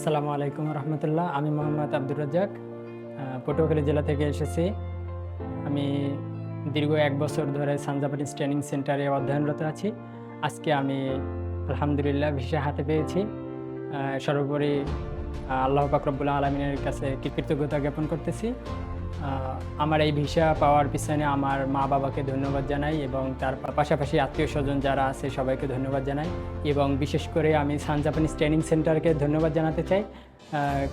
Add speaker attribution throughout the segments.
Speaker 1: আসসালামু আলাইকুম রহমতুল্লাহ। আমি মোহাম্মদ আব্দুর রাজ্জাক আহ, পটুয়াখালী জেলা থেকে এসেছি। আমি দীর্ঘ এক বছর ধরে সানজাপানিজ ট্রেনিং সেন্টারে অধ্যয়নরত আছি। আজকে আমি আলহামদুলিল্লাহ ভিসা হাতে পেয়েছি। সর্বোপরি আল্লাহ পাকরবুল্লাহ আলমিনের কাছে কৃতজ্ঞতা জ্ঞাপন করতেছি। আমার এই ভিসা পাওয়ার পিছনে আমার মা বাবাকে ধন্যবাদ জানাই এবং তার পাশাপাশি আত্মীয় স্বজন যারা আছে সবাইকে ধন্যবাদ জানাই এবং বিশেষ করে আমি সান জাপানিজ ট্রেনিং সেন্টারকে ধন্যবাদ জানাতে চাই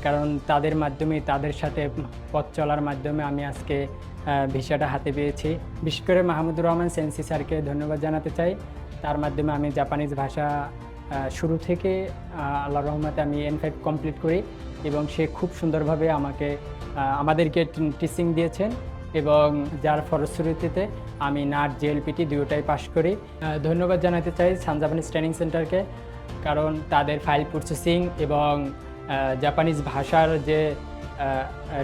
Speaker 1: কারণ তাদের মাধ্যমে, তাদের সাথে পথ চলার মাধ্যমে আমি আজকে ভিসাটা হাতে পেয়েছি। বিশেষ করে মাহমুদুর রহমান সেন্সি স্যারকে ধন্যবাদ জানাতে চাই। তার মাধ্যমে আমি জাপানিজ ভাষা শুরু থেকে আল্লাহ রহমতে আমি এন ফাইভ কমপ্লিট করি। এবং সে খুব সুন্দরভাবে আমাকে আমাদেরকে টিচিং দিয়েছেন এবং যার ফলশ্রুতিতে আমি নাট জেএলপিটি দুটোটাই পাশ করি। ধন্যবাদ জানাতে চাই সান জাপানিজ ট্রেনিং সেন্টারকে কারণ তাদের ফাইল প্রসেসিং এবং জাপানিজ ভাষার যে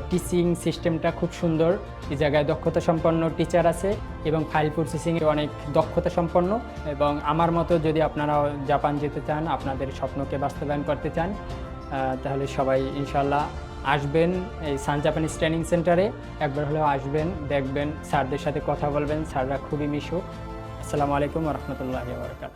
Speaker 1: টিচিং সিস্টেমটা খুব সুন্দর। এই জায়গায় দক্ষতা সম্পন্ন টিচার আছে এবং ফাইল প্রসেসিং অনেক দক্ষতা সম্পন্ন এবং আমার মতো যদি আপনারা জাপান যেতে চান, আপনাদের স্বপ্নকে বাস্তবায়ন করতে চান তাহলে সবাই ইনশাল্লাহ আসবেন এই সান জাপানিজ ট্রেনিং সেন্টারে। একবার হলেও আসবেন, দেখবেন, স্যারদের সাথে কথা বলবেন, স্যাররা খুবই মিশুক। আসসালামু আলাইকুম রহমতুল্লাহ বরকাত